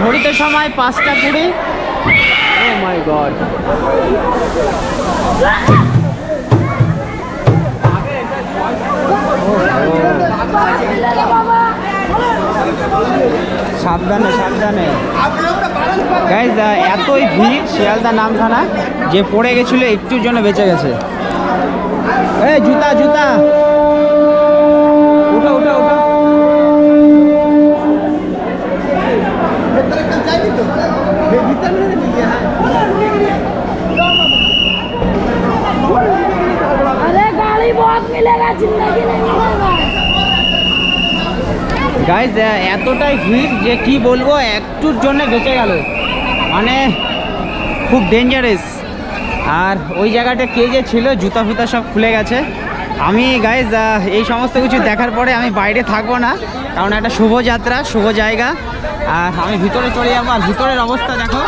ঘড়িতে সময় পাঁচটা কুড়ি। মাই গড সাবধানে সাবধানে। গাইজ এতই ভিড় শিয়ালদা নামখানা, যে পড়ে গেছিল একটুর জন্য বেঁচে গেছে। এ জুতা জুতা। উঠো উঠো উঠো। গাইজ এতটাই ভিড় যে কি বলব, একটুর জন্য বেঁচে গেল। মানে খুব ডেঞ্জারাস আর ওই জায়গাটা কে যে ছিল, জুতা ফুতা সব খুলে গেছে। আমি গাইজ এই সমস্ত কিছু দেখার পরে আমি বাইরে থাকব না, কারণ একটা শুভযাত্রা শুভ জায়গা। আর আমি ভিতরে চলে যাব আর ভিতরের অবস্থা দেখো?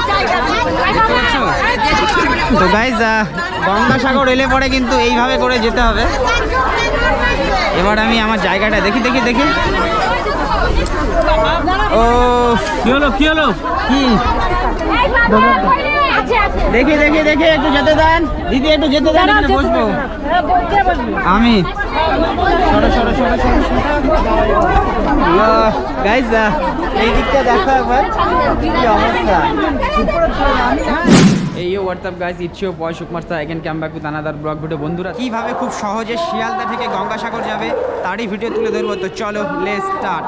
তো গাইজ গঙ্গাসাগর এলে পরে কিন্তু এইভাবে করে যেতে হবে। এবার আমি আমার জায়গাটা দেখি দেখি দেখি। ও কি হলো কি হলো? কি? দেখি দেখি দেখি একটু যেতে দেন। দিদি একটু যেতে দেন এখানে বসবো। আমি। সরো সরো সরো সরো গাইজ এই দিকটা দেখো একবার। কি অবস্থা? এই what's up guys it's you boy Sukumar sir again came back with another blog video বন্ধুরা কীভাবে খুব সহজে শিয়ালদা থেকে গঙ্গাসাগর যাবে তারই ভিডিও তুলে ধরবো। তো চলো লে স্টার্ট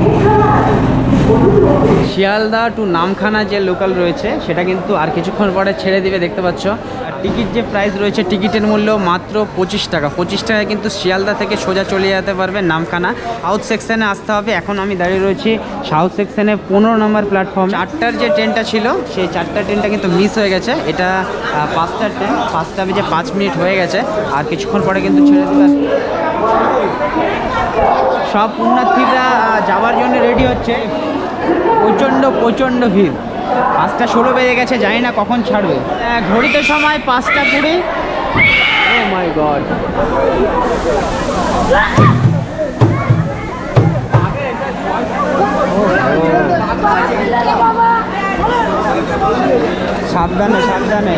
শিয়ালদা টু নামখানা যে লোকাল রয়েছে, সেটা কিন্তু আর কিছুক্ষণ পরে ছেড়ে দিবে, দেখতে পাচ্ছ। আর টিকিট যে প্রাইস রয়েছে টিকিটের মূল্য মাত্র পঁচিশ টাকা। পঁচিশ টাকায় কিন্তু শিয়ালদা থেকে সোজা চলে যেতে পারবে নামখানা। সাউথ সেকশানে আসতে হবে। এখন আমি দাঁড়িয়ে রয়েছি সাউথ সেকশানে পনেরো নম্বর প্ল্যাটফর্ম চারটার যে ট্রেনটা ছিল, সেই চারটার ট্রেনটা কিন্তু মিস হয়ে গেছে। এটা পাঁচটার ট্রেন পাঁচটা যে পাঁচ মিনিট হয়ে গেছে। আর কিছুক্ষণ পরে কিন্তু ছেড়ে দেবে। সব পুণ্যার্থীরা যাওয়ার জন্য রেডি হচ্ছে। প্রচণ্ড প্রচণ্ড ভিড়। পাঁচটা ষোলো বেজে গেছে, জানি না কখন ছাড়বে। ঘড়িতে সময় পাঁচটা কুড়ি। মাই গড সাবধানে সাবধানে।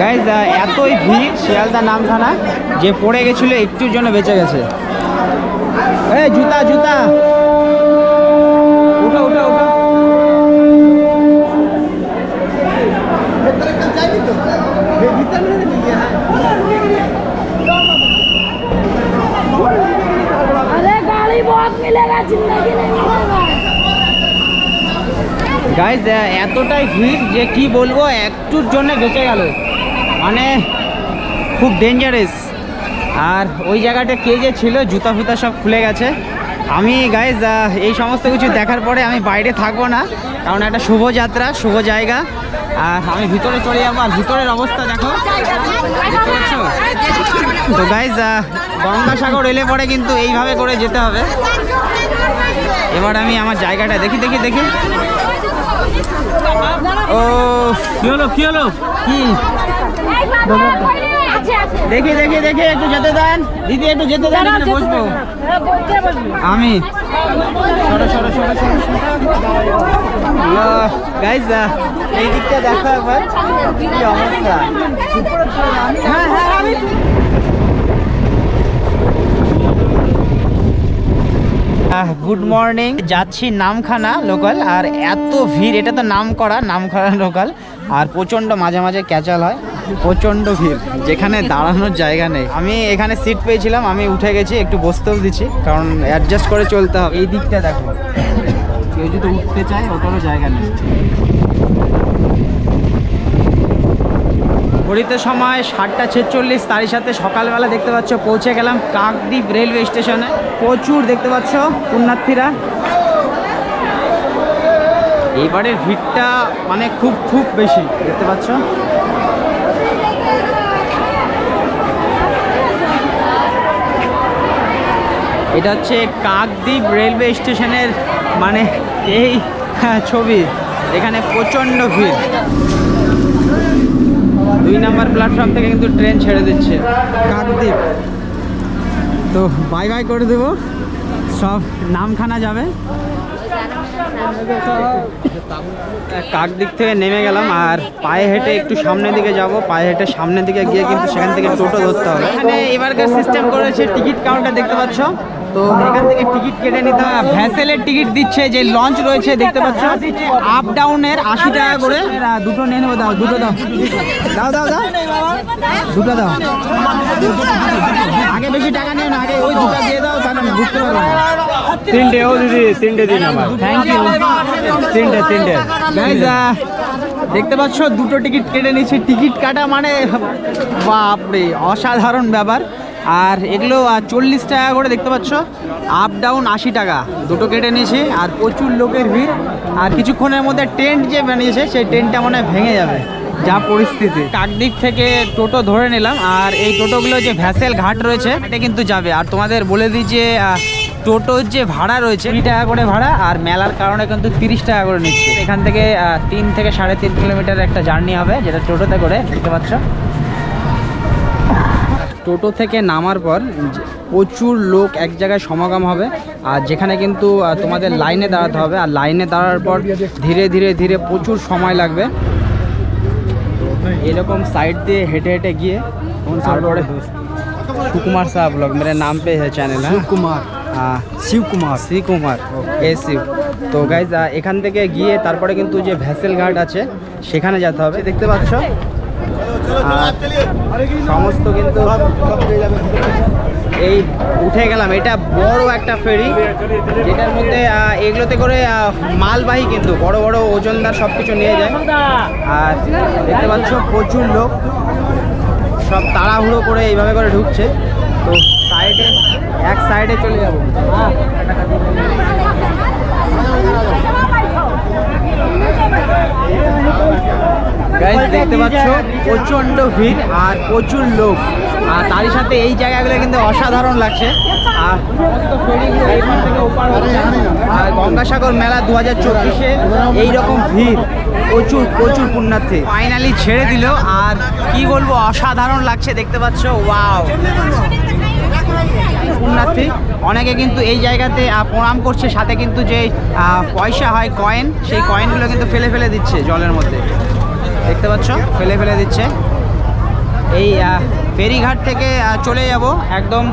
গাইজ এতই ভিড় শিয়ালদা নামখানা যে পড়ে গেছিল একটুর জন্য বেঁচে গেছে। এ জুতা জুতা। গাইজ এতটাই ভিড় যে কি বলব, একটুর জন্য বেঁচে গেল। মানে খুব ডেঞ্জারাস আর ওই জায়গাটা কে যে ছিল, জুতা ফুতা সব খুলে গেছে। আমি গাইজ এই সমস্ত কিছু দেখার পরে আমি বাইরে থাকব না, কারণ একটা শুভযাত্রা শুভ জায়গা। আর আমি ভিতরে চলে যাব, আর ভিতরের অবস্থা দেখো। তো গাইজ গঙ্গাসাগর এলে পরে কিন্তু এইভাবে করে যেতে হবে। এবার আমি আমার জায়গাটা দেখি দেখি দেখি। ও কি হলো কি হলো? কি দেখি দেখি দেখি একটু যেতে দেন। দিদি একটু যেতে দেন এখানে বসবো। আমি। সরো সরো গাইজ এই দিকটা দেখো একবার। কি অবস্থা? হ্যাঁ হ্যাঁ আমি গুড মর্নিং যাচ্ছি নামখানা লোকাল আর এত ভিড়, এটা তো নাম করা নামখানা লোকাল আর প্রচণ্ড মাঝে মাঝে ক্যাচাল হয়, প্রচণ্ড ভিড়, যেখানে দাঁড়ানোর জায়গা নেই। আমি এখানে সিট পেয়েছিলাম, আমি উঠে গেছি, একটু বসতেও দিচ্ছি, কারণ অ্যাডজাস্ট করে চলতে হবে। এই দিকটা দেখো, কেউ যদি উঠতে চায়, ওটারও জায়গা নেই। ঘড়িতে সময় সাতটা ছেচল্লিশ, তারই সাথে সকালবেলা দেখতে পাচ্ছ, পৌঁছে গেলাম কাকদ্বীপ রেলওয়ে স্টেশনে। প্রচুর দেখতে পাচ্ছ পুণ্যার্থীরা। এইবারের ভিড়টা মানে খুব খুব বেশি, দেখতে পাচ্ছ। এটা হচ্ছে কাকদ্বীপ রেলওয়ে স্টেশনের মানে এই ছবি, এখানে প্রচণ্ড ভিড়। স্লিপার প্ল্যাটফর্ম থেকে কিন্তু ট্রেন ছেড়ে দিচ্ছে। কাকদ্বীপ। তো বাই বাই করে দেবো। সব নামখানা যাবে। কাকদিক থেকে নেমে গেলাম আর পায়ে হেঁটে একটু সামনের দিকে যাব। পায়ে হেঁটে সামনের দিকে গিয়ে কিন্তু সেখান থেকে টোটো ধরতে হবে। এখানে এবারকার সিস্টেম করেছে টিকিট কাউন্টার দেখতে পাচ্ছ। তো এখান থেকে টিকিট কেটে নিতে হবে। ভ্যাসেলের টিকিট দিচ্ছে যে লঞ্চ রয়েছে দেখতে পাচ্ছ? আপ ডাউনের আশি টাকা করে। দুটো নিয়ে নেব দাও দুটো দাও। দাও দাও দাও। দুটো দাও। আগে বেশি টাকা নিও না আগে ওই দুটো দিয়ে দাও তাহলে আমি বুঝতে পারব তিনটে ও দিদি তিনটে দিন আমার। থ্যাংক ইউ তিনটে তিনটে। দেখতে পাচ্ছ দুটো টিকিট কেটে নিয়েছি। টিকিট কাটা মানে বাপরে অসাধারণ ব্যাপার। আর এগুলো চল্লিশ টাকা করে দেখতে পাচ্ছ। আপ ডাউন আশি টাকা। দুটো কেটে নিয়েছি, আর প্রচুর লোকের ভিড়। আর কিছুক্ষণের মধ্যে টেন্ট যে বানিয়েছে, সেই টেন্টটা মনে ভেঙে যাবে, যা পরিস্থিতি। কাকদিক থেকে টোটো ধরে নিলাম, আর এই টোটোগুলো যে ভ্যাসেল ঘাট রয়েছে এটা কিন্তু যাবে। আর তোমাদের বলে দিই যে টোটোর যে ভাড়া রয়েছে, কুড়ি টাকা করে ভাড়া, আর মেলার কারণে কিন্তু তিরিশ টাকা করে নিচ্ছে। এখান থেকে তিন থেকে সাড়ে তিন কিলোমিটার একটা জার্নি হবে, যেটা টোটোতে করে, দেখতে পাচ্ছ। টোটো থেকে নামার পর প্রচুর লোক এক জায়গায় সমাগম হবে। আর যেখানে কিন্তু তোমাদের লাইনে দাঁড়াতে হবে। আর লাইনে দাঁড়ার পর ধীরে ধীরে ধীরে প্রচুর সময় লাগবে। এরকম সাইড দিয়ে হেঁটে হেঁটে গিয়ে তারপরে সুকুমার সাহা ব্লগ মানে নাম পেয়ে হ্যাঁ? চ্যানেল হ্যাঁ। কুমার শিবকুমার। শিবকুমার এ শিব। তো গাইজ এখান থেকে গিয়ে তারপরে কিন্তু যে ভ্যাসেল ঘাট আছে সেখানে যেতে হবে। দেখতে পাচ্ছ? সমস্ত কিন্তু এই উঠে গেলাম। এটা বড় একটা ফেরি যেটার মধ্যে এগুলোতে করে মালবাহী কিন্তু বড় বড় ওজনদার সব কিছু নিয়ে যায়। আর দেখতে পাচ্ছ প্রচুর লোক সব তাড়াহুড়ো করে এইভাবে করে ঢুকছে। তো সাইডে এক সাইডে চলে যাব। গাইজ দেখতে পাচ্ছ, প্রচণ্ড ভিড় আর প্রচুর লোক। আর তারই সাথে এই জায়গাগুলো কিন্তু অসাধারণ লাগছে। আর গঙ্গাসাগর মেলা দু হাজার চব্বিশে এইরকম ভিড়, প্রচুর প্রচুর পুণ্যার্থী। ফাইনালি ছেড়ে দিল, আর কি বলব, অসাধারণ লাগছে, দেখতে পাচ্ছ? ওয়াও পুণ্যার্থী অনেকে কিন্তু এই জায়গাতে প্রণাম করছে, সাথে কিন্তু যে পয়সা হয় কয়েন, সেই কয়েনগুলো কিন্তু ফেলে ফেলে দিচ্ছে জলের মধ্যে। দেখতে পাচ্ছ? ফেলে ফেলে দিচ্ছে। এই ফেরিঘাট থেকে চলে যাব একদম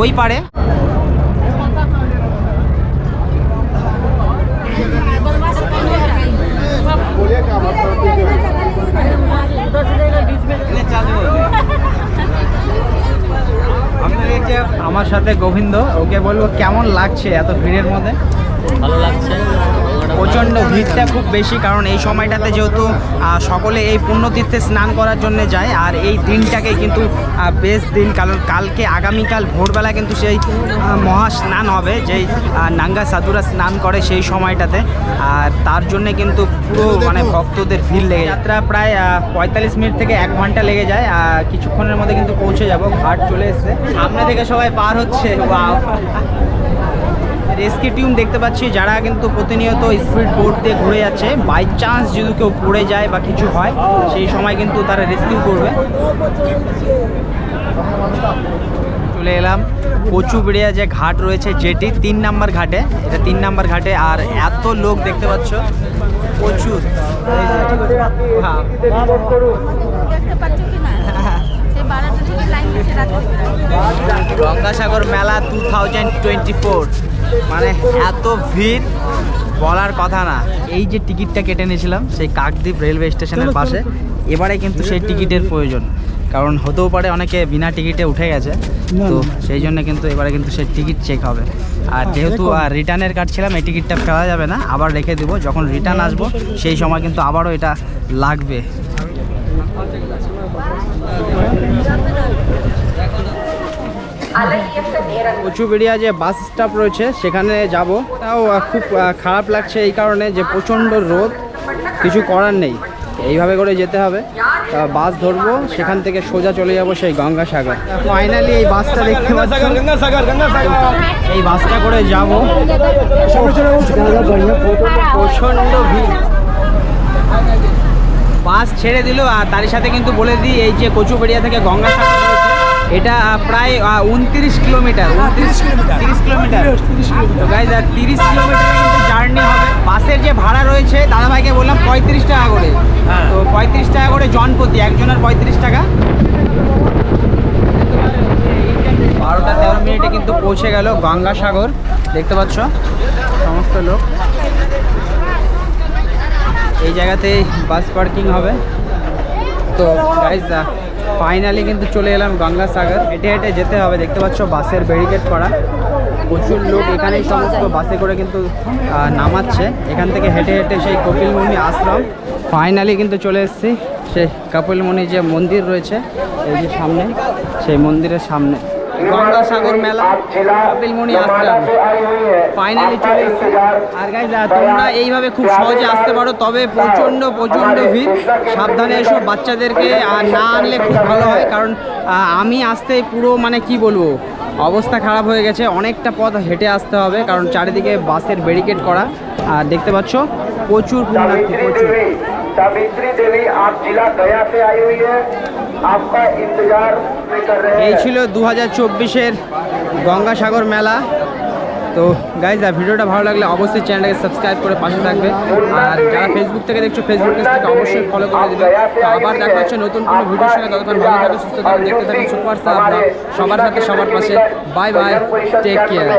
ওই পারে আমার সাথে গোবিন্দ ওকে বলব কেমন লাগছে এত ভিড়ের মধ্যে? ভালো লাগছে। প্রচণ্ড ভিড়টা খুব বেশি, কারণ এই সময়টাতে যেহেতু সকলে এই পুণ্যতীর্থে স্নান করার জন্য যায়, আর এই দিনটাকে কিন্তু বেশ দিন কারণ কালকে আগামীকাল ভোরবেলা কিন্তু সেই মহা স্নান হবে, যেই নাঙ্গা সাধুরা স্নান করে সেই সময়টাতে, আর তার জন্যে কিন্তু পুরো মানে ভক্তদের ভিড় লেগে। যাত্রা প্রায় পঁয়তাল্লিশ মিনিট থেকে এক ঘণ্টা লেগে যায় কিছুক্ষণের মধ্যে কিন্তু পৌঁছে যাব, ঘাট চলে এসছে সামনে থেকে সবাই পার হচ্ছে Wow! রেস্কিউ টিম দেখতে পাচ্ছি যারা কিন্তু প্রতিনিয়ত স্পিড বোট দিয়ে ঘুরে যাচ্ছে। বাই চান্স যদি কেউ পড়ে যায় বা কিছু হয় সেই সময় কিন্তু তারা রেস্কিউ করবে। চলে এলাম। কচুবেড়িয়া যে ঘাট রয়েছে যেটি তিন নাম্বার ঘাটে এটা তিন নাম্বার ঘাটে আর এত লোক দেখতে পাচ্ছ প্রচুর। হ্যাঁ। দেখতে পাচ্ছ কি না সেই বারোটা থেকে লাইন দিচ্ছে রাত্রে গঙ্গাসাগর মেলা টু থাউজেন্ড টোয়েন্টি ফোর মানে এত ভিড় বলার কথা না। এই যে টিকিটটা কেটে নিয়েছিলাম সেই কাকদ্বীপ রেলওয়ে স্টেশনের পাশে। এবারে কিন্তু সেই টিকিটের প্রয়োজন। কারণ হতেও পারে অনেকে বিনা টিকিটে উঠে গেছে। তো সেই জন্য কিন্তু এবারে কিন্তু সেই টিকিট চেক হবে। আর যেহেতু রিটার্নের কাটছিলাম এই টিকিটটা ফেলা যাবে না। আবার রেখে দেবো। যখন রিটার্ন আসব সেই সময় কিন্তু আবারও এটা লাগবে। কচুবেড়িয়া যে বাস স্টপ রয়েছে সেখানে যাব। তাও খুব খারাপ লাগছে এই কারণে যে প্রচণ্ড রোদ কিছু করার নেই। এইভাবে করে যেতে হবে। বাস ধরবো সেখান থেকে সোজা চলে যাব সেই গঙ্গাসাগর। ফাইনালি এই বাসটা দেখতে পাচ্ছি। এই বাসটা করে যাব। প্রচণ্ড ভিড়। বাস ছেড়ে দিল আর তারই সাথে কিন্তু বলে দিই এই যে কচুবেড়িয়া থেকে গঙ্গাসাগর রয়েছে এটা প্রায় উনত্রিশ কিলোমিটার উনত্রিশ তিরিশ কিলোমিটার। তো গাইজ আর তিরিশ কিলোমিটার কিন্তু জার্নি হবে। বাসের যে ভাড়া রয়েছে দাদাভাইকে বললাম পঁয়ত্রিশ টাকা করে। তো পঁয়ত্রিশ টাকা করে জনপ্রতি একজনের পঁয়ত্রিশ টাকা। বারোটা তেরো মিনিটে কিন্তু পৌঁছে গেল গঙ্গাসাগর দেখতে পাচ্ছ সমস্ত লোক। এই জায়গাতেই বাস পার্কিং হবে। তো ফাইনালি কিন্তু চলে এলাম গঙ্গা সাগর হেঁটে হেঁটে যেতে হবে, দেখতে পাচ্ছ বাসের ব্যারিকেড করা। প্রচুর লোক এখানেই সমস্ত বাসে করে কিন্তু নামাচ্ছে। এখান থেকে হেঁটে হেঁটে সেই কপিলমুনি আশ্রম। ফাইনালি কিন্তু চলে এসেছি। সেই কপিলমুনি যে মন্দির রয়েছে, এই যে সামনে, সেই মন্দিরের সামনে। গঙ্গাসাগর মেলা কপিলমুনি আশ্রম ফাইনালি চলে এসেছি আর গাইজ তোমরা এইভাবে খুব সহজে আসতে পারো তবে প্রচণ্ড প্রচণ্ড ভিড় সাবধানে এসো বাচ্চাদেরকে আর না আনলে খুব ভালো হয় কারণ আহ, আমি আসতে পুরো মানে কি বলবো অবস্থা খারাপ হয়ে গেছে অনেকটা পথ হেঁটে আসতে হবে কারণ চারিদিকে বাসের ব্যারিকেড করা আর দেখতে পাচ্ছ প্রচুর পুণ্যার্থী सावित्री প্রচুর देवी सावित्री देवी आप जिला गया से आई हुई है এই ছিল দু হাজার চব্বিশের গঙ্গাসাগর মেলা তো গাইজ আর ভিডিওটা ভালো লাগলে অবশ্যই চ্যানেলটাকে সাবস্ক্রাইব করে পাশে থাকবে আর যারা ফেসবুক থেকে দেখছ ফেসবুক পেজ থেকে অবশ্যই ফলো করে দেবে আবার দেখা হচ্ছে নতুন কোনো ভিডিওর সঙ্গে ততক্ষণ ভালো থাকবে সুস্থ থাকবে দেখতে থাকুন সুপার সাহায্য সবার সাথে সবার পাশে বাই বাই টেক কেয়ার